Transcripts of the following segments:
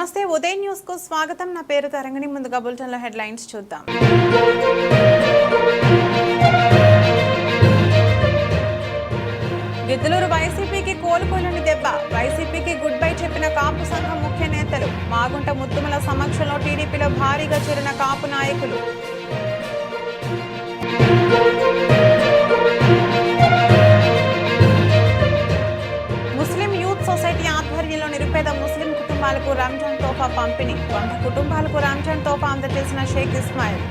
నమస్తే ఉదయ్ న్యూస్కు స్వాగతం. నా పేరు తరంగిణి. ముందుగా బులెటిన్లో హెడ్లైన్స్ చూద్దాం. గిద్దలూరు వైసీపీకి కోలుకోలేని దెబ్బ. వైసీపీకి గుడ్ బై చెప్పిన కాపు సంఘం ముఖ్య నేతలు. మాగుంట ముత్తుమల సమక్షంలో టీడీపీలో భారీగా చేరిన కాపు నాయకులు. పంపిణీ వంద కుటుంబాలకు రంజాన్ తోఫా అందజేసిన షేక్ ఇస్మాయిల్.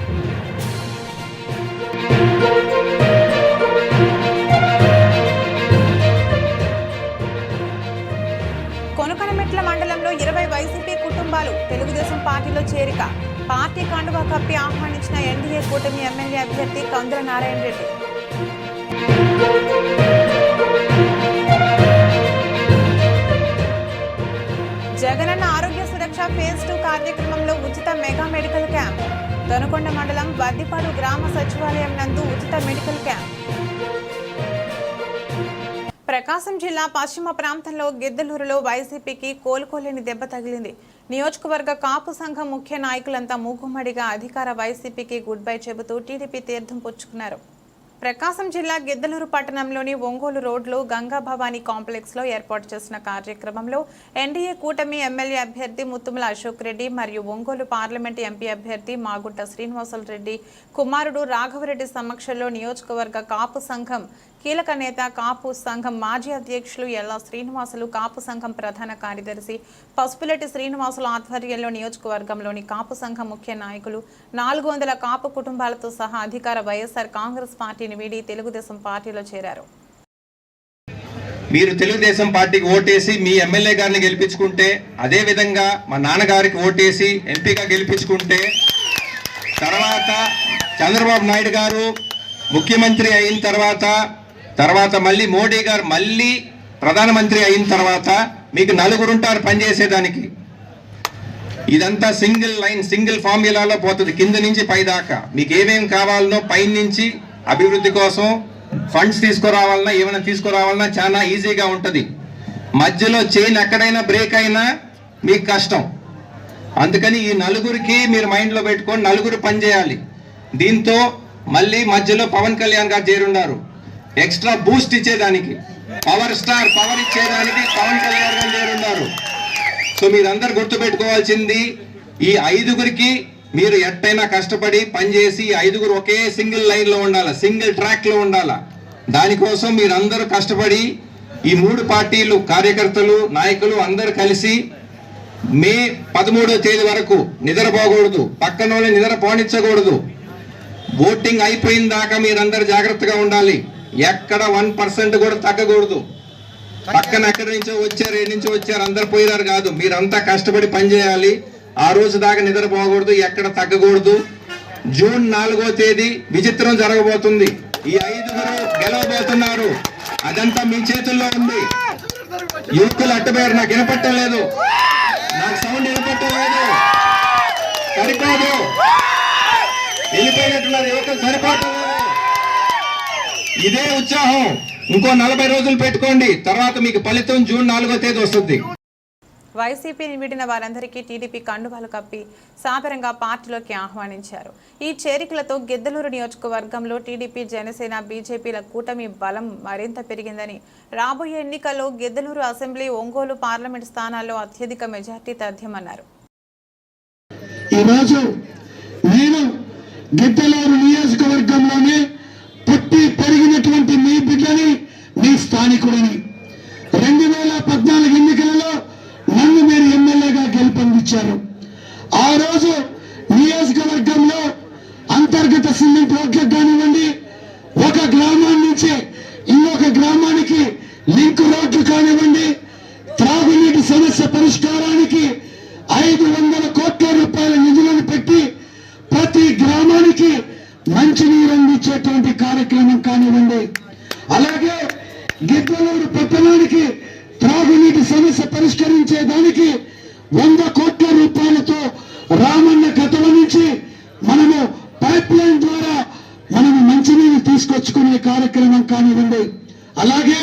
కొనుకనమెట్ల మండలంలో ఇరవై వైసీపీ కుటుంబాలు తెలుగుదేశం పార్టీలో చేరిక. పార్టీ కండువా కప్పి ఆహ్వానించిన ఎన్డీఏ కూటమి ఎమ్మెల్యే అభ్యర్థి కందుల నారాయణ రెడ్డి. జగనన్న ఆరోగ్య పరీక్ష ఫేజ్ టూ కార్యక్రమంలో ఉచిత మెగా మెడికల్ క్యాంప్. దొనకొండ మండలం వద్దిపాడు గ్రామ సచివాలయం నందు ఉచిత మెడికల్ క్యాంప్. ప్రకాశం జిల్లా పశ్చిమ ప్రాంతంలో గిద్దలూరులో వైసీపీకి కోలుకోలేని దెబ్బ తగిలింది. నియోజకవర్గ కాపు సంఘం ముఖ్య నాయకులంతా మూకుమ్మడిగా అధికార వైసీపీకి గుడ్ బై చెబుతూ టీడీపీ తీర్థం పుచ్చుకున్నారు. ప్రకాశం జిల్లా గిద్దలూరు పట్టణంలోని ఒంగోలు రోడ్లో గంగా భవానీ కాంప్లెక్స్లో ఏర్పాటు చేసిన కార్యక్రమంలో ఎన్డీఏ కూటమి ఎమ్మెల్యే అభ్యర్థి ముత్తుమల అశోక్ రెడ్డి మరియు ఒంగోలు పార్లమెంట్ ఎంపీ అభ్యర్థి మాగుంట శ్రీనివాసులు రెడ్డి కుమారుడు రాఘవరెడ్డి సమక్షంలో నియోజకవర్గ కాపు సంఘం కీలక నేత కాపు సంఘం మాజీ అధ్యక్షులు ఎల్లా శ్రీనివాసులు కాపు సంఘం ప్రధాన కార్యదర్శి పసుపులెట్టి శ్రీనివాసుల ఆధ్వర్యంలో నియోజకవర్గంలోని కాపు సంఘం ముఖ్య నాయకులు నాలుగు వందల కాపు కుటుంబాలతో సహా అధికార వైఎస్ఆర్ కాంగ్రెస్ పార్టీని వీడి తెలుగుదేశం పార్టీలో చేరారు. మీరు తెలుగుదేశం పార్టీకి ఓటేసి మీ ఎమ్మెల్యే గారిని గెలిపించుకుంటే అదే విధంగా మా నాన్నగారికి ఓటేసి ఎంపీగా గెలిపించుకుంటే తర్వాత చంద్రబాబు నాయుడు గారు ముఖ్యమంత్రి అయిన తర్వాత తర్వాత మళ్ళీ మోడీ గారు మళ్ళీ ప్రధానమంత్రి అయిన తర్వాత మీకు నలుగురుంటారు పనిచేసేదానికి. ఇదంతా సింగిల్ లైన్ సింగిల్ ఫార్ములాలో పోతుంది. కింద నుంచి పై దాకా మీకు ఏమేమి కావాలనో పై నుంచి అభివృద్ధి కోసం ఫండ్స్ తీసుకురావాలన్నా ఏమైనా తీసుకురావాలన్నా చాలా ఈజీగా ఉంటుంది. మధ్యలో చైన్ ఎక్కడైనా బ్రేక్ అయినా మీకు కష్టం. అందుకని ఈ నలుగురికి మీరు మైండ్లో పెట్టుకొని నలుగురు పనిచేయాలి. దీంతో మళ్ళీ మధ్యలో పవన్ కళ్యాణ్ గారు చేరున్నారు. ఎక్స్ట్రా బూస్ట్ ఇచ్చేదానికి. పవర్ స్టార్ పవర్ ఇచ్చేదానికి పవన్ కళ్యాణ్ గారు చేరున్నారు సో మీరందరు గుర్తుపెట్టుకోవాల్సింది ఈ ఐదుగురికి మీరు ఎట్టయినా కష్టపడి పనిచేసి ఈ ఐదుగురు ఒకే సింగిల్ లైన్లో ఉండాలి సింగిల్ ట్రాక్లో ఉండాలి? దానికోసం మీరందరూ కష్టపడి ఈ మూడు పార్టీలు కార్యకర్తలు నాయకులు అందరూ కలిసి మే పదమూడో తేదీ వరకు నిద్రపోకూడదు పక్కన నిద్ర పోనిచ్చకూడదు. ఓటింగ్ అయిపోయిన దాకా మీరందరూ జాగ్రత్తగా ఉండాలి. ఎక్కడ వన్ పర్సెంట్ కూడా తగ్గకూడదు. పక్కన ఎక్కడి నుంచో వచ్చారు ఏ నుంచో వచ్చారు అందరు పోయినారు కాదు. మీరంతా కష్టపడి పనిచేయాలి ఆ రోజు దాకా నిద్రపోకూడదు ఎక్కడ తగ్గకూడదు. జూన్ నాలుగో తేదీ విచిత్రం జరగబోతుంది. ఈ ఐదుగురు గెలవబోతున్నారు. అదంతా మీ చేతుల్లో ఉంది. యువకులు అట్టబోయారు నాకు వినపట్టం లేదు. నాకు సౌండ్ వినపట్టం లేదు. సరిపోదు. వెళ్ళిపోయినట్టున్నారు యువకులు సరిపోవటం ఇదే ఉత్సాహం. ఇంకో నలభై రోజులు పెట్టుకోండి. తర్వాత మీకు ఫలితం జూన్ నాలుగో తేదీ వస్తుంది. వైసీపీని వీడిన వారందరికీ టీడీపీ కండువాలు కప్పి సాదరంగా పార్టీలోకి ఆహ్వానించారు. ఈ చేరికలతో గిద్దలూరు నియోజకవర్గంలో టీడీపీ జనసేన బీజేపీల కూటమి బలం మరింత పెరిగిందని రాబోయే ఎన్నికల్లో గిద్దలూరు అసెంబ్లీ ఒంగోలు పార్లమెంట్ స్థానాల్లో అత్యధిక మెజార్టీ తథ్యమన్నారు. ఈరోజు నేను గిద్దలూరు నియోజకవర్గంలోనే పుట్టి పెరిగినటువంటి మీ బిడ్డని మీ స్థానికుడని. రెండు వేల పద్నాలుగు ఎన్నికలలో నన్ను మీరు ఎమ్మెల్యేగా గెలుపొందించారు. ఆ రోజు నియోజకవర్గంలో అంతర్గత సిమెంట్ రోడ్లకు కానివ్వండి ఒక గ్రామం నుంచి ఇంకొక గ్రామానికి లింక్ రోడ్లు కానివ్వండి త్రాగునీటి సమస్య పరిష్కారానికి ఐదు వందల కోట్ల రూపాయల నిధులను పెట్టి ప్రతి గ్రామానికి మంచినీరు అందించేటువంటి కార్యక్రమం కానివ్వండి. అలాగే గిద్దలూరు పట్టణానికి త్రాగునీటి సమస్య పరిష్కరించేదానికి వంద కోట్ల రూపాయలతో రామన్న గతల నుంచి మనము పైప్ లైన్ ద్వారా మనము మంచినీరు తీసుకొచ్చుకునే కార్యక్రమం కానివ్వండి. అలాగే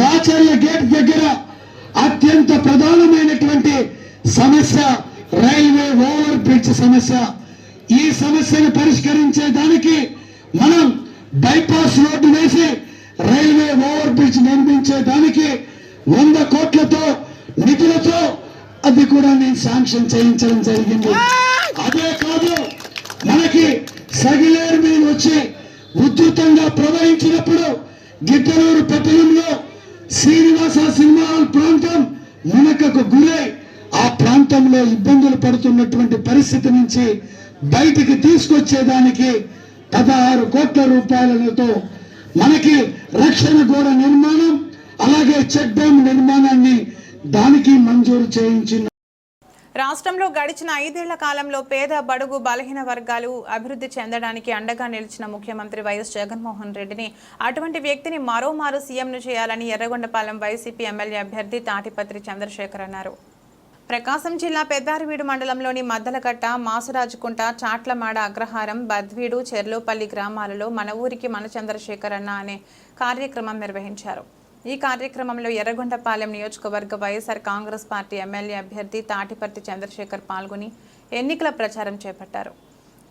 రాచర్ల గేట్ దగ్గర అత్యంత ప్రధానమైనటువంటి సమస్య రైల్వే ఓవర్ బ్రిడ్జ్ సమస్య. ఈ సమస్యను పరిష్కరించే దానికి మనం బైపాస్ రోడ్డు వేసి రైల్వే ఓవర్ బ్రిడ్జ్ నిర్మించే దానికి వంద కోట్లతో నిధులతో అది కూడా నేను శాంక్షన్ చేయించడం జరిగింది. అదే కాదు మనకి సగిలేరు మీద వచ్చి ఉధృతంగా ప్రవహించినప్పుడు గిద్దలూరు పట్టణంలో శ్రీనివాస సినిమా ప్రాంతం మునకకు గురై ఆ ప్రాంతంలో ఇబ్బందులు పడుతున్నటువంటి పరిస్థితి నుంచి బయటికి తీసుకొచ్చేదానికి పదహారు కోట్ల రూపాయలతో మనకి రక్షణ గోడ నిర్మాణం అలాగే చెక్ డ్యామ్ నిర్మాణాన్ని దానికి మంజూరు చేయించిన రాష్ట్రంలో గడిచిన ఐదేళ్ళ కాలంలో పేద బడుగు బలహీన వర్గాలు అభివృద్ధి చెందడానికి అండగా నిలిచిన ముఖ్యమంత్రి వైఎస్ జగన్మోహన్ రెడ్డిని అటువంటి వ్యక్తిని మరోమారు సీఎంను చేయాలని ఎర్రగొండపాలెం వైసీపీ ఎమ్మెల్యే అభ్యర్థి తాటిపత్రి చంద్రశేఖర్ అన్నారు. ప్రకాశం జిల్లా పెద్దారివీడు మండలంలోని మద్దలకట్ట మాసురాజుకుంట చాట్లమాడ అగ్రహారం బద్వీడు చెర్లోపల్లి గ్రామాలలో మన ఊరికి మన చంద్రశేఖర్ అన్న అనే కార్యక్రమం నిర్వహించారు. ఈ కార్యక్రమంలో ఎర్రగొండపాలెం నియోజకవర్గ వైఎస్ఆర్ కాంగ్రెస్ పార్టీ ఎమ్మెల్యే అభ్యర్థి తాటిపర్తి చంద్రశేఖర్ పాల్గొని ఎన్నికల ప్రచారం చేపట్టారు.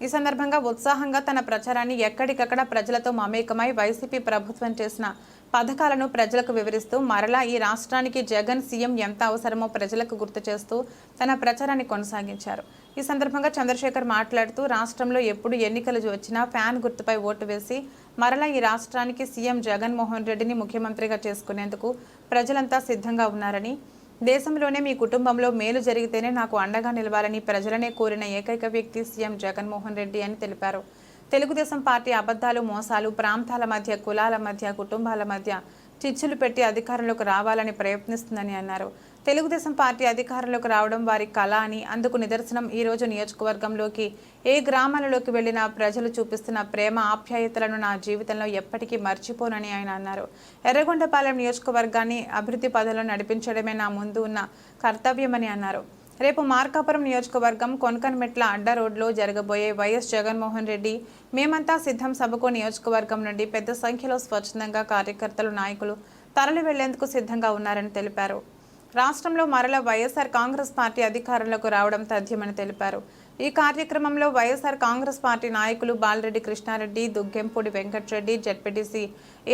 ఈ సందర్భంగా ఉత్సాహంగా తన ప్రచారాన్ని ఎక్కడికక్కడ ప్రజలతో మమేకమై వైసీపీ ప్రభుత్వం చేసిన పథకాలను ప్రజలకు వివరిస్తూ మరలా ఈ రాష్ట్రానికి జగన్ సీఎం ఎంత అవసరమో ప్రజలకు గుర్తు చేస్తూ తన ప్రచారాన్ని కొనసాగించారు. ఈ సందర్భంగా చంద్రశేఖర్ మాట్లాడుతూ రాష్ట్రంలో ఎప్పుడు ఎన్నికలు వచ్చినా ఫ్యాన్ గుర్తుపై ఓటు వేసి మరలా ఈ రాష్ట్రానికి సీఎం జగన్మోహన్ రెడ్డిని ముఖ్యమంత్రిగా చేసుకునేందుకు ప్రజలంతా సిద్ధంగా ఉన్నారని దేశంలోనే మీ కుటుంబంలో మేలు జరిగితేనే నాకు అండగా నిలవాలని ప్రజలనే కోరిన ఏకైక వ్యక్తి సీఎం జగన్మోహన్ రెడ్డి అని తెలిపారు. తెలుగుదేశం పార్టీ అబద్ధాలు మోసాలు ప్రాంతాల మధ్య కులాల మధ్య కుటుంబాల మధ్య చిచ్చులు పెట్టి అధికారంలోకి రావాలని ప్రయత్నిస్తుందని అన్నారు. తెలుగుదేశం పార్టీ అధికారంలోకి రావడం వారి కళ అని అందుకు నిదర్శనం ఈ రోజు నియోజకవర్గంలోకి. ఏ గ్రామాలలోకి వెళ్ళినా ప్రజలు చూపిస్తున్న ప్రేమ ఆప్యాయతలను నా జీవితంలో ఎప్పటికీ మర్చిపోనని ఆయన అన్నారు. ఎర్రగొండపాలెం నియోజకవర్గాన్ని అభివృద్ధి పదంలో నడిపించడమే నా ముందు ఉన్న కర్తవ్యమని అన్నారు. రేపు మార్కాపురం నియోజకవర్గం కొనకన్మెట్ల అడ్డ రోడ్లో జరగబోయే వైఎస్ జగన్మోహన్ రెడ్డి మేమంతా సిద్ధం సభకు నియోజకవర్గం నుండి పెద్ద సంఖ్యలో స్వచ్ఛందంగా కార్యకర్తలు నాయకులు తరలి వెళ్ళేందుకు సిద్ధంగా ఉన్నారని తెలిపారు. రాష్ట్రంలో మరల వైఎస్ఆర్ కాంగ్రెస్ పార్టీ అధికారంలోకి రావడం తథ్యమని తెలిపారు. ఈ కార్యక్రమంలో వైఎస్ఆర్ కాంగ్రెస్ పార్టీ నాయకులు బాలరెడ్డి కృష్ణారెడ్డి దుగ్గెంపూడి వెంకటరెడ్డి జడ్పీటీసీ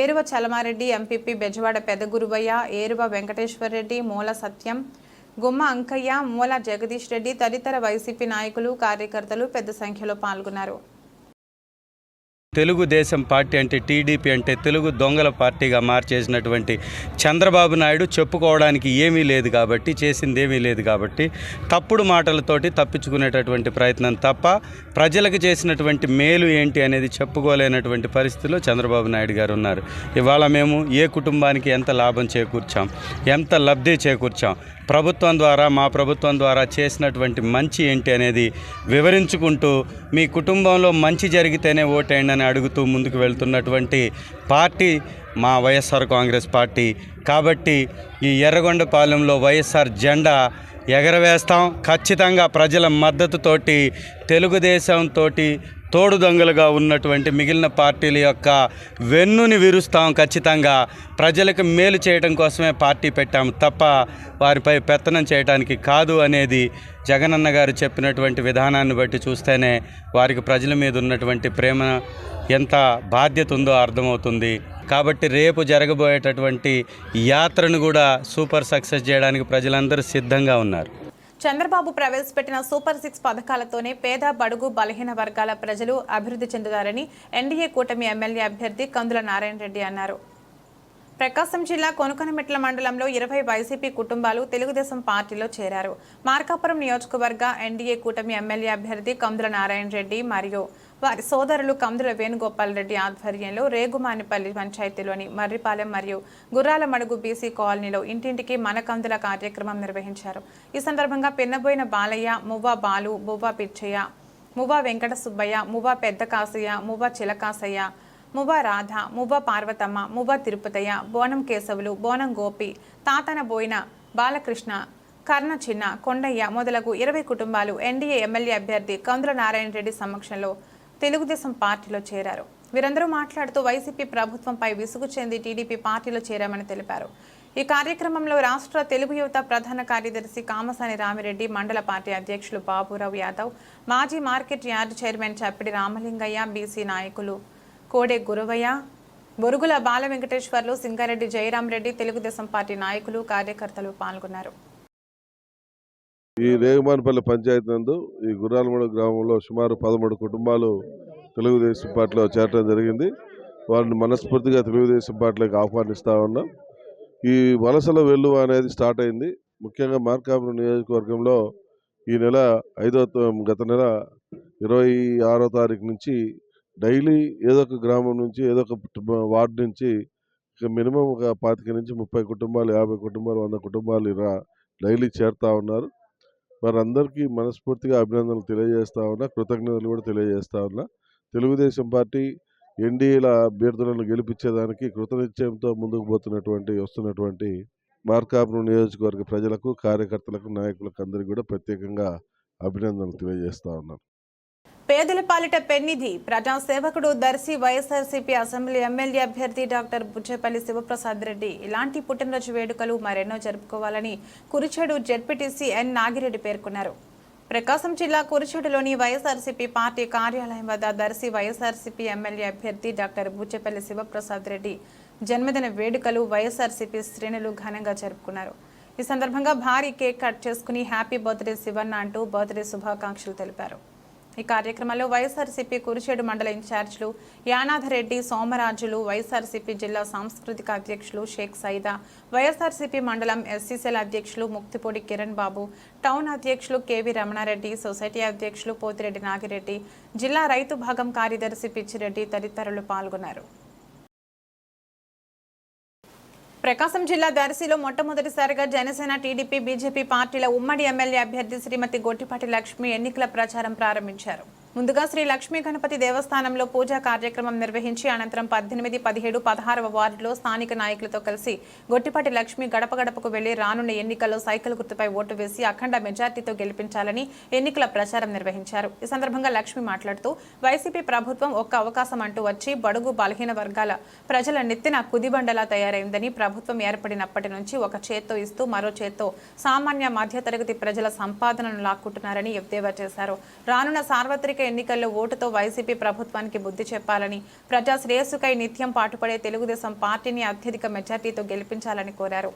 ఏరువ చలమారెడ్డి ఎంపీపీ బెజవాడ పెదగురువయ్య ఏరువ వెంకటేశ్వరరెడ్డి మూల సత్యం గుమ్మ అంకయ్య మూల జగదీష్ రెడ్డి తదితర వైసీపీ నాయకులు కార్యకర్తలు పెద్ద సంఖ్యలో పాల్గొన్నారు. తెలుగుదేశం పార్టీ అంటే టీడీపీ అంటే తెలుగు దొంగల పార్టీగా మార్చేసినటువంటి చంద్రబాబు నాయుడు చెప్పుకోవడానికి ఏమీ లేదు కాబట్టి చేసింది ఏమీ లేదు కాబట్టి తప్పుడు మాటలతోటి తప్పించుకునేటటువంటి ప్రయత్నం తప్ప ప్రజలకు చేసినటువంటి మేలు ఏంటి అనేది చెప్పుకోలేనటువంటి పరిస్థితిలో చంద్రబాబు నాయుడు గారు ఉన్నారు. ఇవాళ మేము ఏ కుటుంబానికి ఎంత లాభం చేకూర్చాం ఎంత లబ్ధి చేకూర్చాం ప్రభుత్వం ద్వారా మా ప్రభుత్వం ద్వారా చేసినటువంటి మంచి ఏంటి అనేది వివరించుకుంటూ మీ కుటుంబంలో మంచి జరిగితేనే ఓటేయండి అని అడుగుతూ ముందుకు వెళ్తున్నటువంటి పార్టీ మా వైఎస్ఆర్ కాంగ్రెస్ పార్టీ. కాబట్టి ఈ ఎర్రగొండపాలెంలో వైఎస్ఆర్ జెండా ఎగరవేస్తాం. ఖచ్చితంగా ప్రజల మద్దతుతోటి తెలుగుదేశంతో తోడు దొంగలుగా ఉన్నటువంటి మిగిలిన పార్టీల యొక్క వెన్నుని విరుస్తాం ఖచ్చితంగా. ప్రజలకు మేలు చేయడం కోసమే పార్టీ పెట్టాము తప్ప వారిపై పెత్తనం చేయడానికి కాదు అనేది జగనన్న గారు చెప్పినటువంటి విధానాన్ని బట్టి చూస్తేనే వారికి ప్రజల మీద ఉన్నటువంటి ప్రేమ ఎంత బాధ్యత ఉందో అర్థమవుతుంది. కాబట్టి రేపు జరగబోయేటటువంటి యాత్రను కూడా సూపర్ సక్సెస్ చేయడానికి ప్రజలందరూ సిద్ధంగా ఉన్నారు. చంద్రబాబు ప్రవేశపెట్టిన సూపర్ సిక్స్ పథకాలతోనే పేద బడుగు బలహీన వర్గాల ప్రజలు అభివృద్ధి చెందుతారని ఎన్డీఏ కూటమి ఎమ్మెల్యే అభ్యర్థి కందుల నారాయణ రెడ్డి అన్నారు. ప్రకాశం జిల్లా కొనుకొనమెట్ల మండలంలో ఇరవై వైసీపీ కుటుంబాలు తెలుగుదేశం పార్టీలో చేరారు. మార్కాపురం నియోజకవర్గ ఎన్డీఏ కూటమి ఎమ్మెల్యే అభ్యర్థి కందుల నారాయణ రెడ్డి మరియు వారి సోదరులు కందుల వేణుగోపాల్ రెడ్డి ఆధ్వర్యంలో రేగుమానిపల్లి పంచాయతీలోని మర్రిపాలెం మరియు గుర్రాల మడుగు బీసీ కాలనీలో ఇంటింటికి మన కందుల కార్యక్రమం నిర్వహించారు. ఈ సందర్భంగా పిన్నబోయిన బాలయ్య మువ్వ బాలు బువ్వ పిచ్చయ్య మువ్వ వెంకట సుబ్బయ్య మువ్వ పెద్ద కాసయ్య మువ్వ చిలకాసయ్య మువ్వ రాధ మువ్వ పార్వతమ్మ మువ్వ తిరుపతయ్య బోనం కేశవులు బోనం గోపి తాతన బోయిన బాలకృష్ణ కర్ణ చిన్న కొండయ్య మొదలగు ఇరవై కుటుంబాలు ఎన్డీఏ ఎమ్మెల్యే అభ్యర్థి కందుల నారాయణ రెడ్డి సమక్షంలో తెలుగుదేశం పార్టీలో చేరారు. వీరందరూ మాట్లాడుతూ వైసీపీ ప్రభుత్వంపై విసుగు చెంది టీడీపీ పార్టీలో చేరామని తెలిపారు. ఈ కార్యక్రమంలో రాష్ట్ర తెలుగు యువత ప్రధాన కార్యదర్శి కామసాని రామిరెడ్డి మండల పార్టీ అధ్యక్షులు బాబురావు యాదవ్ మాజీ market yard chairman Chappidi Ramalingayya BC నాయకులు కోడే గురవయ్య బొరుగుల బాల వెంకటేశ్వర్లు సింగారెడ్డి జయరాం రెడ్డి తెలుగుదేశం పార్టీ నాయకులు కార్యకర్తలు పాల్గొన్నారు. ఈ రేగుమానపల్లి పంచాయతీ నందు ఈ గుర్రాలమూడ గ్రామంలో సుమారు పదమూడు కుటుంబాలు తెలుగుదేశం పార్టీలో చేరడం జరిగింది. వారిని మనస్ఫూర్తిగా తెలుగుదేశం పార్టీలోకి ఆహ్వానిస్తూ ఉన్నాం. ఈ వలసల వెల్లువ అనేది స్టార్ట్ అయింది. ముఖ్యంగా మార్కాపురం నియోజకవర్గంలో ఈ నెల ఐదో గత నెల ఇరవై ఆరో తారీఖు నుంచి డైలీ ఏదో ఒక గ్రామం నుంచి ఏదో ఒక వార్డు నుంచి మినిమం ఒక పాతిక నుంచి ముప్పై కుటుంబాలు యాభై కుటుంబాలు వంద కుటుంబాలు ఇలా డైలీ చేరుతూ ఉన్నారు. వారందరికీ మనస్ఫూర్తిగా అభినందనలు తెలియజేస్తా ఉన్నా కృతజ్ఞతలు కూడా తెలియజేస్తా ఉన్నా. తెలుగుదేశం పార్టీ ఎన్డీఏల అభ్యర్థులను గెలిపించేదానికి కృతనిశ్చయంతో ముందుకు పోతున్నటువంటి వస్తున్నటువంటి మార్కాపురం నియోజకవర్గ ప్రజలకు కార్యకర్తలకు నాయకులకు అందరికీ కూడా ప్రత్యేకంగా అభినందనలు తెలియజేస్తా ఉన్నాను. పేదల పాలిట పెన్నిధి ప్రజాసేవకుడు దర్శి వైఎస్ఆర్సీపీ అసెంబ్లీ ఎమ్మెల్యే అభ్యర్థి డాక్టర్ బుజ్జపల్లి శివప్రసాద్ రెడ్డి. ఇలాంటి పుట్టినరోజు వేడుకలు మరెన్నో జరుపుకోవాలని కురిచేడు జెడ్పీటీసీ ఎన్ నాగిరెడ్డి పేర్కొన్నారు. ప్రకాశం జిల్లా కురిచేడులోని వైఎస్ఆర్సీపీ పార్టీ కార్యాలయం వద్ద దర్శి వైఎస్ఆర్సీపీ ఎమ్మెల్యే అభ్యర్థి డాక్టర్ బుజ్జపల్లి శివప్రసాద్ రెడ్డి జన్మదిన వేడుకలు వైఎస్ఆర్సీపీ శ్రేణులు ఘనంగా జరుపుకున్నారు. ఈ సందర్భంగా భారీ కేక్ కట్ చేసుకుని హ్యాపీ బర్త్డే శివన్న అంటూ బర్త్డే శుభాకాంక్షలు తెలిపారు. ఈ కార్యక్రమంలో వైఎస్ఆర్సీపీ కురిచేడు మండల ఇన్ఛార్జీలు యానాథరెడ్డి సోమరాజులు వైఎస్ఆర్సీపీ జిల్లా సాంస్కృతిక అధ్యక్షులు షేక్ సైదా వైఎస్ఆర్సీపీ మండలం ఎస్సీసీఎల్ అధ్యక్షులు ముక్తిపూడి కిరణ్ బాబు టౌన్ అధ్యక్షులు కేవీ రమణారెడ్డి సొసైటీ అధ్యక్షులు పోతిరెడ్డి నాగిరెడ్డి జిల్లా రైతు భాగం కార్యదర్శి పిచ్చిరెడ్డి తదితరులు పాల్గొన్నారు. ప్రకాశం జిల్లా దర్శిలో మొట్టమొదటిసారిగా జనసేన టీడీపీ బీజేపీ పార్టీల ఉమ్మడి ఎమ్మెల్యే అభ్యర్థి శ్రీమతి గొట్టిపాటి లక్ష్మి ఎన్నికల ప్రచారం ప్రారంభించారు. ముందుగా శ్రీ లక్ష్మీ గణపతి దేవస్థానంలో పూజా కార్యక్రమం నిర్వహించి అనంతరం పద్దెనిమిది పదిహేడు పదహారవ వార్డులో స్థానిక నాయకులతో కలిసి గొట్టిపాటి లక్ష్మి గడప గడపకు వెళ్ళి రానున్న ఎన్నికల్లో సైకిల్ గుర్తుపై ఓటు వేసి అఖండ మెజార్టీతో గెలిపించాలని ఎన్నికల ప్రచారం నిర్వహించారు. ఈ సందర్భంగా లక్ష్మి మాట్లాడుతూ వైసీపీ ప్రభుత్వం ఒక్క అవకాశం అంటూ వచ్చి బడుగు బలహీన వర్గాల ప్రజల నెత్తిన కుదిబండలా తయారైందని ప్రభుత్వం ఏర్పడినప్పటి నుంచి ఒక చేత్తో ఇస్తూ మరో చేత్తో సామాన్య మధ్యతరగతి ప్రజల సంపాదనను లాక్కుంటున్నారని ఎద్దేవా చేశారు. రానున్న సార్వత్రిక ఎన్నికల్లో ఓటుతో వైసీపీ ప్రభుత్వానికి బుద్ధి చెప్పాలని ప్రజా శ్రేయస్సుకై నిత్యం పాటుపడే తెలుగుదేశం పార్టీని అత్యధిక మెజార్టీతో గెలిపించాలని కోరారు.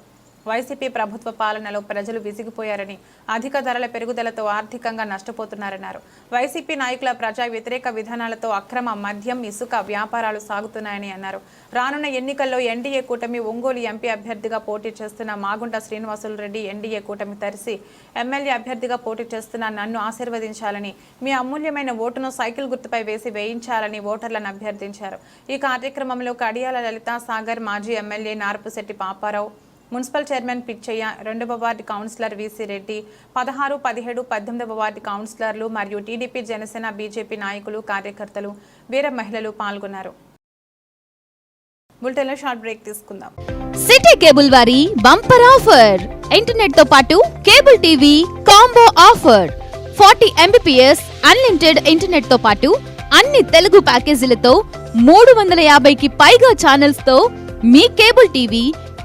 వైసీపీ ప్రభుత్వ పాలనలో ప్రజలు విసిగిపోయారని అధిక ధరల పెరుగుదలతో ఆర్థికంగా నష్టపోతున్నారన్నారు. వైసీపీ నాయకుల ప్రజా వ్యతిరేక విధానాలతో అక్రమ మద్యం ఇసుక వ్యాపారాలు సాగుతున్నాయని అన్నారు. రానున్న ఎన్నికల్లో ఎన్డీఏ కూటమి ఒంగోలు ఎంపీ అభ్యర్థిగా పోటీ చేస్తున్న మాగుంట శ్రీనివాసులు రెడ్డి ఎన్డీఏ కూటమి తరిసి ఎమ్మెల్యే అభ్యర్థిగా పోటీ చేస్తున్న నన్ను ఆశీర్వదించాలని మీ అమూల్యమైన ఓటును సైకిల్ గుర్తుపై వేసి వేయించాలని ఓటర్లను అభ్యర్థించారు. ఈ కార్యక్రమంలో కడియాల లలిత సాగర్ మాజీ MLA Narpusetti Paparao municipal chairman Pichayya రెండవ వార్డు కౌన్సిలర్ వీసీ రెడ్డి పదహారు పదిహేడు పద్దెనిమిదవ వార్డు కౌన్సిలర్లు మరియు టీడీపీ జనసేన బీజేపీ నాయకులు కార్యకర్తలు వీర మహిళలు పాల్గొన్నారు. బులెటిన్లో షార్ట్ బ్రేక్ తీసుకుందాం. సిటీ కేబుల్ వారి బంపర్ ఆఫర్. ఇంటర్నెట్తో పాటు cable TV combo offer. Forty Mbps unlimited ఇంటర్నెట్తో పాటు అన్ని తెలుగు ప్యాకేజీలతో మూడు వందల యాభైకి పైగా ఛానల్స్తో మీ కేబుల్ టీవీ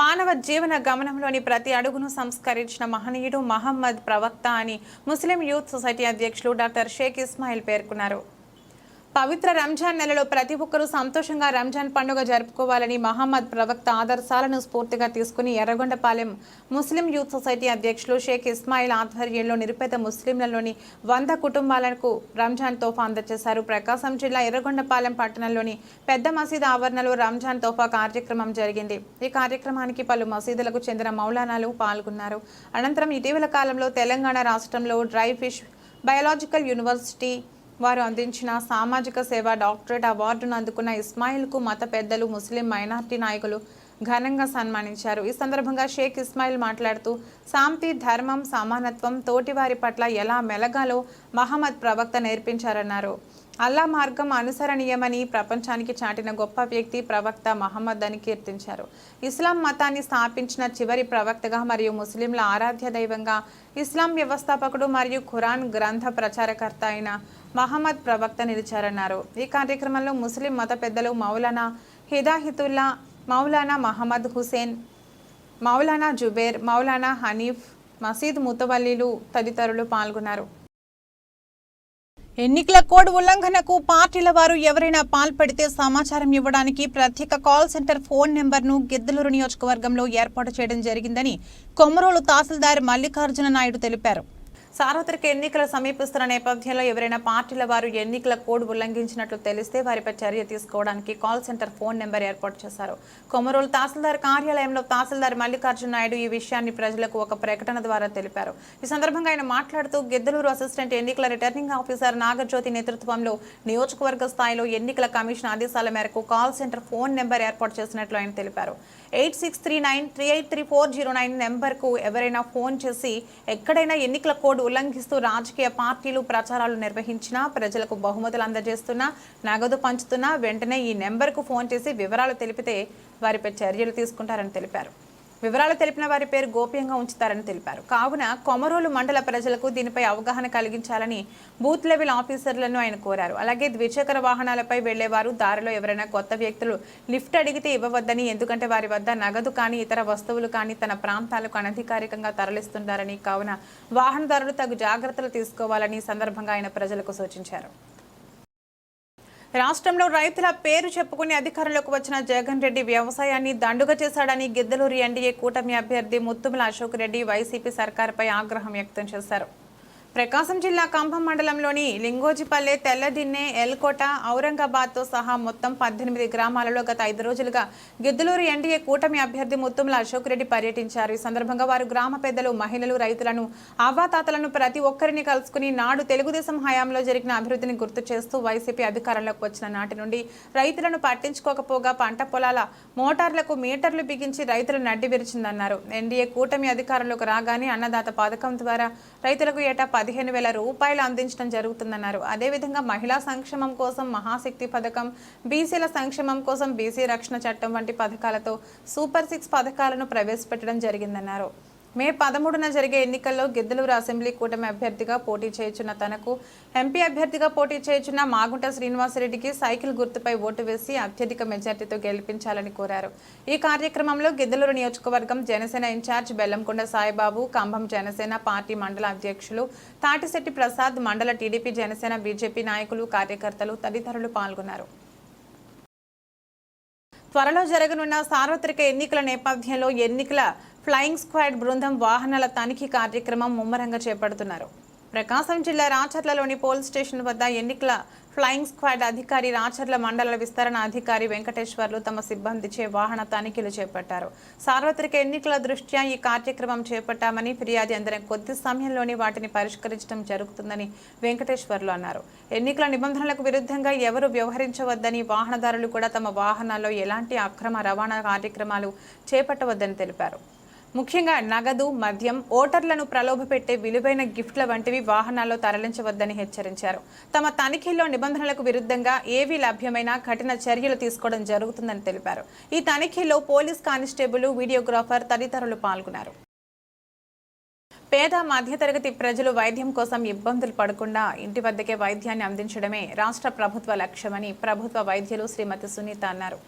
మానవ జీవన గమనంలోని ప్రతి అడుగును సంస్కరించిన మహనీయుడు మహమ్మద్ ప్రవక్త అని ముస్లిం యూత్ సొసైటీ అధ్యక్షులు డాక్టర్ షేక్ ఇస్మాయిల్ పేర్కొన్నారు. పవిత్ర రంజాన్ నెలలో ప్రతి ఒక్కరూ సంతోషంగా రంజాన్ పండుగ జరుపుకోవాలని మహమ్మద్ ప్రవక్త ఆదర్శాలను స్ఫూర్తిగా తీసుకుని ఎర్రగొండపాలెం ముస్లిం యూత్ సొసైటీ అధ్యక్షులు షేక్ ఇస్మాయిల్ ఆధ్వర్యంలో నిరుపేద ముస్లింలలోని వంద కుటుంబాలకు రంజాన్ తోఫా అందజేశారు. ప్రకాశం జిల్లా ఎర్రగొండపాలెం పట్టణంలోని పెద్ద మసీదు ఆవరణలో రంజాన్ తోఫా కార్యక్రమం జరిగింది. ఈ కార్యక్రమానికి పలు మసీదులకు చెందిన మౌలానాలు పాల్గొన్నారు. అనంతరం ఇటీవల కాలంలో తెలంగాణ రాష్ట్రంలో డ్రై ఫిష్ బయలాజికల్ యూనివర్సిటీ వారు అందించిన సామాజిక సేవ డాక్టరేట్ అవార్డును అందుకున్న ఇస్మాయిల్కు మత పెద్దలు ముస్లిం మైనార్టీ నాయకులు ఘనంగా సన్మానించారు. ఈ సందర్భంగా షేక్ ఇస్మాయిల్ మాట్లాడుతూ శాంతి ధర్మం సమానత్వం తోటివారి పట్ల ఎలా మెలగాలో మహమ్మద్ ప్రవక్త నేర్పించారన్నారు. అల్లా మార్గం అనుసరణీయమని ప్రపంచానికి చాటిన గొప్ప వ్యక్తి ప్రవక్త మహమ్మద్ అని కీర్తించారు. ఇస్లాం మతాన్ని స్థాపించిన చివరి ప్రవక్తగా మరియు ముస్లింల ఆరాధ్య దైవంగా ఇస్లాం వ్యవస్థాపకుడు మరియు ఖురాన్ గ్రంథ ప్రచారకర్త అయిన మహమ్మద్ ప్రవక్త నిలిచారన్నారు. ఈ కార్యక్రమంలో ముస్లిం మత పెద్దలు మౌలానా హిదాహితుల్లా మౌలానా మహమ్మద్ హుసేన్ మౌలానా జుబేర్ మౌలానా హనీఫ్ మసీద్ ముతవల్లీలు తదితరులు పాల్గొన్నారు. ఎన్నికల కోడ్ ఉల్లంఘనకు పార్టీల వారు ఎవరైనా పాల్పడితే సమాచారం ఇవ్వడానికి ప్రత్యేక కాల్ సెంటర్ ఫోన్ నెంబర్ను గిద్దలూరు నియోజకవర్గంలో ఏర్పాటు చేయడం జరిగిందని కొమరోలు తహసీల్దార్ మల్లికార్జున నాయుడు తెలిపారు. సార్వత్రిక ఎన్నికలు సమీపిస్తున్న నేపథ్యంలో ఎవరైనా పార్టీల వారు ఎన్నికల కోడ్ ఉల్లంఘించినట్లు తెలిస్తే వారిపై చర్య తీసుకోవడానికి కాల్ సెంటర్ ఫోన్ నెంబర్ ఏర్పాటు చేశారు. కొమరోలు తహసీల్దార్ కార్యాలయంలో తహసీల్దార్ మల్లికార్జున నాయుడు ఈ విషయాన్ని ప్రజలకు ఒక ప్రకటన ద్వారా తెలిపారు. ఈ సందర్భంగా ఆయన మాట్లాడుతూ గిద్దలూరు అసిస్టెంట్ ఎన్నికల రిటర్నింగ్ ఆఫీసర్ నాగజ్యోతి నేతృత్వంలో నియోజకవర్గ స్థాయిలో ఎన్నికల కమిషన్ ఆదేశాల మేరకు కాల్ సెంటర్ ఫోన్ నెంబర్ ఏర్పాటు చేసినట్లు ఆయన తెలిపారు. Eight six three nine three eight three four zero nine నెంబర్కు ఎవరైనా ఫోన్ చేసి ఎక్కడైనా ఎన్నికల కోడ్ ఉల్లంఘిస్తూ రాజకీయ పార్టీలు ప్రచారాలు నిర్వహించినా ప్రజలకు బహుమతులు అందజేస్తున్నా నగదు పంచుతున్నా వెంటనే ఈ నెంబర్కు ఫోన్ చేసి వివరాలు తెలిపితే వారిపై చర్యలు తీసుకుంటారని తెలిపారు. వివరాలు తెలిపిన వారి పేరు గోప్యంగా ఉంచుతారని తెలిపారు. కావున కొమరోలు మండల ప్రజలకు దీనిపై అవగాహన కలిగించాలని బూత్ లెవెల్ ఆఫీసర్లను ఆయన కోరారు. అలాగే ద్విచక్ర వాహనాలపై వెళ్ళేవారు దారిలో ఎవరైనా కొత్త వ్యక్తులు లిఫ్ట్ అడిగితే ఇవ్వవద్దని ఎందుకంటే వారి వద్ద నగదు కానీ ఇతర వస్తువులు కానీ తన ప్రాంతాలకు అనధికారికంగా తరలిస్తుంటారని కావున వాహనదారులు తగు జాగ్రత్తలు తీసుకోవాలని సందర్భంగా ఆయన ప్రజలకు సూచించారు. రాష్ట్రంలో రైతుల పేరు చెప్పుకుని అధికారంలోకి వచ్చిన జగన్ రెడ్డి వ్యవసాయాన్ని దండుగ చేశాడని గిద్దలూరి ఎన్డీఏ కూటమి అభ్యర్థి ముత్తుముల అశోక్ రెడ్డి వైసీపీ సర్కార్పై ఆగ్రహం వ్యక్తం చేశారు. ప్రకాశం జిల్లా కంభం మండలంలోని లింగోజిపల్లె తెల్లదిన్నె ఎల్కోట ఔరంగాబాద్తో సహా మొత్తం పద్దెనిమిది గ్రామాలలో గత ఐదు రోజులుగా గిద్దలూరు ఎన్డీఏ కూటమి అభ్యర్థి ముత్తుముల అశోక్ రెడ్డి పర్యటించారు. ఈ సందర్భంగా వారు గ్రామ పెద్దలు మహిళలు రైతులను అవ్వాతాతలను ప్రతి ఒక్కరిని కలుసుకుని నాడు తెలుగుదేశం హయాంలో జరిగిన అభివృద్ధిని గుర్తు చేస్తూ వైసీపీ అధికారంలోకి వచ్చిన నాటి నుండి రైతులను పట్టించుకోకపోగా పంట పొలాల మోటార్లకు మీటర్లు బిగించి రైతులు నడ్డి విరిచిందన్నారు. ఎన్డీఏ కూటమి అధికారంలోకి రాగానే అన్నదాత పథకం ద్వారా రైతులకు ఏటా పదిహేను వేల రూపాయలు అందించడం జరుగుతుందన్నారు. అదేవిధంగా మహిళా సంక్షేమం కోసం మహాశక్తి పథకం బీసీల సంక్షేమం కోసం బీసీ రక్షణ చట్టం వంటి పథకాలతో సూపర్ సిక్స్ పథకాలను ప్రవేశపెట్టడం జరిగిందన్నారు. మే పదమూడున జరిగే ఎన్నికల్లో గిద్దలూరు అసెంబ్లీ కూటమి అభ్యర్థిగా పోటీ చేయుచున్న తనకు ఎంపీ అభ్యర్థిగా పోటీ చేయుచున్న మాగుంట శ్రీనివాసరెడ్డికి సైకిల్ గుర్తుపై ఓటు వేసి అత్యధిక మెజార్టీతో గెలిపించాలని కోరారు. ఈ కార్యక్రమంలో గిద్దలూరు నియోజకవర్గం Janasena in charge Bellamkonda Saibabu Cumbum Janasena party మండల అధ్యక్షులు తాటిశెట్టి ప్రసాద్ మండల టీడీపీ జనసేన బీజేపీ నాయకులు కార్యకర్తలు తదితరులు పాల్గొన్నారు. త్వరలో జరగనున్న సార్వత్రిక ఎన్నికల నేపథ్యంలో ఎన్నికల ఫ్లయింగ్ స్క్వాడ్ బృందం వాహనాల తనిఖీ కార్యక్రమం ముమ్మరంగా చేపడుతున్నారు. ప్రకాశం జిల్లా రాచర్లలోని పోలీస్ స్టేషన్ వద్ద ఎన్నికల ఫ్లయింగ్ స్క్వాడ్ అధికారి రాచర్ల మండల విస్తరణ అధికారి వెంకటేశ్వర్లు తమ సిబ్బందిచే వాహన తనిఖీలు చేపట్టారు. సార్వత్రిక ఎన్నికల దృష్ట్యా ఈ కార్యక్రమం చేపట్టామని ఫిర్యాదు అందిన కొద్ది సమయంలోనే వాటిని పరిష్కరించడం జరుగుతుందని వెంకటేశ్వర్లు అన్నారు. ఎన్నికల నిబంధనలకు విరుద్ధంగా ఎవరు వ్యవహరించవద్దని వాహనదారులు కూడా తమ వాహనాల్లో ఎలాంటి అక్రమ రవాణా కార్యక్రమాలు చేపట్టవద్దని తెలిపారు. ముఖ్యంగా నగదు మద్యం ఓటర్లను ప్రలోభపెట్టే విలువైన గిఫ్ట్ల వంటివి వాహనాల్లో తరలించవద్దని హెచ్చరించారు. తమ తనిఖీల్లో నిబంధనలకు విరుద్ధంగా ఏవి లభ్యమైనా కఠిన చర్యలు తీసుకోవడం జరుగుతుందని తెలిపారు. ఈ తనిఖీలో పోలీస్ కానిస్టేబుల్ వీడియోగ్రాఫర్ తదితరులు పాల్గొన్నారు. పేద మధ్యతరగతి ప్రజలు వైద్యం కోసం ఇబ్బందులు పడకుండా ఇంటి వద్దకే వైద్యాన్ని అందించడమే రాష్ట్ర ప్రభుత్వ లక్ష్యమని ప్రభుత్వ వైద్యులు శ్రీమతి సునీత అన్నారు.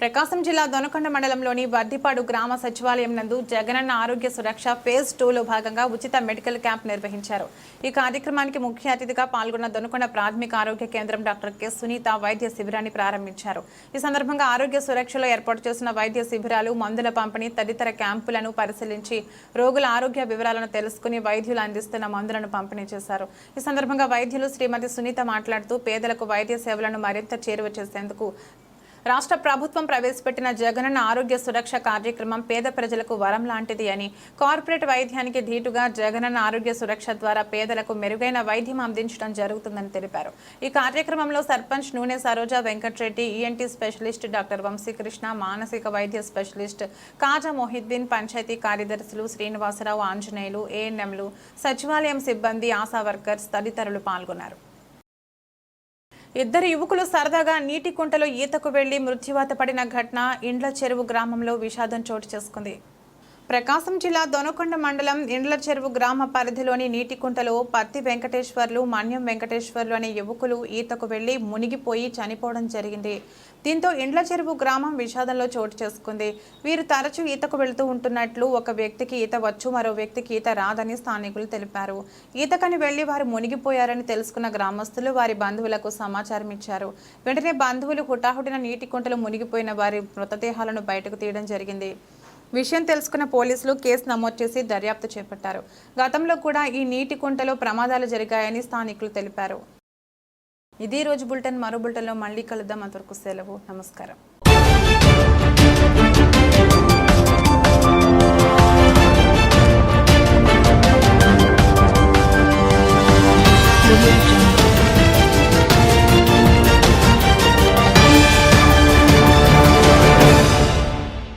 ప్రకాశం జిల్లా దొనకొండ మండలంలోని వర్దిపాడు గ్రామ సచివాలయం నందు జగనన్న ఆరోగ్య సురక్ష ఫేజ్ టూలో భాగంగా ఉచిత మెడికల్ క్యాంప్ నిర్వహించారు. ఈ కార్యక్రమానికి ముఖ్య అతిథిగా పాల్గొన్న దొనకొండ ప్రాథమిక ఆరోగ్య కేంద్రం డాక్టర్ కె. సునీత వైద్య శిబిరాన్ని ప్రారంభించారు. ఈ సందర్భంగా ఆరోగ్య సురక్షలో ఏర్పాటు చేసిన వైద్య శిబిరాలు మందుల పంపిణీ తదితర క్యాంపులను పరిశీలించి రోగుల ఆరోగ్య వివరాలను తెలుసుకుని వైద్యులు అందిస్తున్న మందులను పంపిణీ చేశారు. ఈ సందర్భంగా వైద్యులు శ్రీమతి సునీత మాట్లాడుతూ పేదలకు వైద్య సేవలను మరింత చేరువ చేసేందుకు రాష్ట్ర ప్రభుత్వం ప్రవేశపెట్టిన జగనన్న ఆరోగ్య సురక్ష కార్యక్రమం పేద ప్రజలకు వరం లాంటిది అని కార్పొరేట్ వైద్యానికి ధీటుగా జగనన్న ఆరోగ్య సురక్ష ద్వారా పేదలకు మెరుగైన వైద్యం అందించడం జరుగుతుందని తెలిపారు. ఈ కార్యక్రమంలో sarpanch Noone Saroja Venkatreddy ENT specialist doctor Vamsikrishna మానసిక వైద్య స్పెషలిస్ట్ కాజా మొహిద్దీన్ పంచాయతీ కార్యదర్శులు శ్రీనివాసరావు ఆంజనేయులు ఏఎన్ఎంలు సచివాలయం సిబ్బంది ఆశా వర్కర్స్ తదితరులు పాల్గొన్నారు. ఇద్దరు యువకులు సరదాగా నీటి కుంటలో ఈతకు వెళ్ళి మృత్యువాత పడిన ఘటన ఇండ్ల చెరువు గ్రామంలో విషాదం చోటు చేసుకుంది. ప్రకాశం జిల్లా దొనకొండ మండలం ఇండ్ల చెరువు గ్రామ పరిధిలోని నీటికుంటలో పత్తి వెంకటేశ్వర్లు మన్యం వెంకటేశ్వర్లు అనే యువకులు ఈతకు వెళ్ళి మునిగిపోయి చనిపోవడం జరిగింది. దీంతో ఇండ్ల చెరువు గ్రామం విషాదంలో చోటు చేసుకుంది. వీరు తరచూ ఈతకు వెళుతూ ఉంటున్నట్లు ఒక వ్యక్తికి ఈత వచ్చు మరో వ్యక్తికి ఈత రాదని స్థానికులు తెలిపారు. ఈతకని వెళ్ళి వారు మునిగిపోయారని తెలుసుకున్న గ్రామస్తులు వారి బంధువులకు సమాచారం ఇచ్చారు. వెంటనే బంధువులు హుటాహుటిన నీటి కుంటలో మునిగిపోయిన వారి మృతదేహాలను బయటకు తీయడం జరిగింది. విషయం తెలుసుకున్న పోలీసులు కేసు నమోదు చేసి దర్యాప్తు చేపట్టారు. గతంలో కూడా ఈ నీటి కుంటలో ప్రమాదాలు జరిగాయని స్థానికులు తెలిపారు. ఇదే రోజు బులెటిన్ మరో బులెటిన్లో మళ్ళీ కలుద్దాం. అంతవరకు సెలవు. నమస్కారం.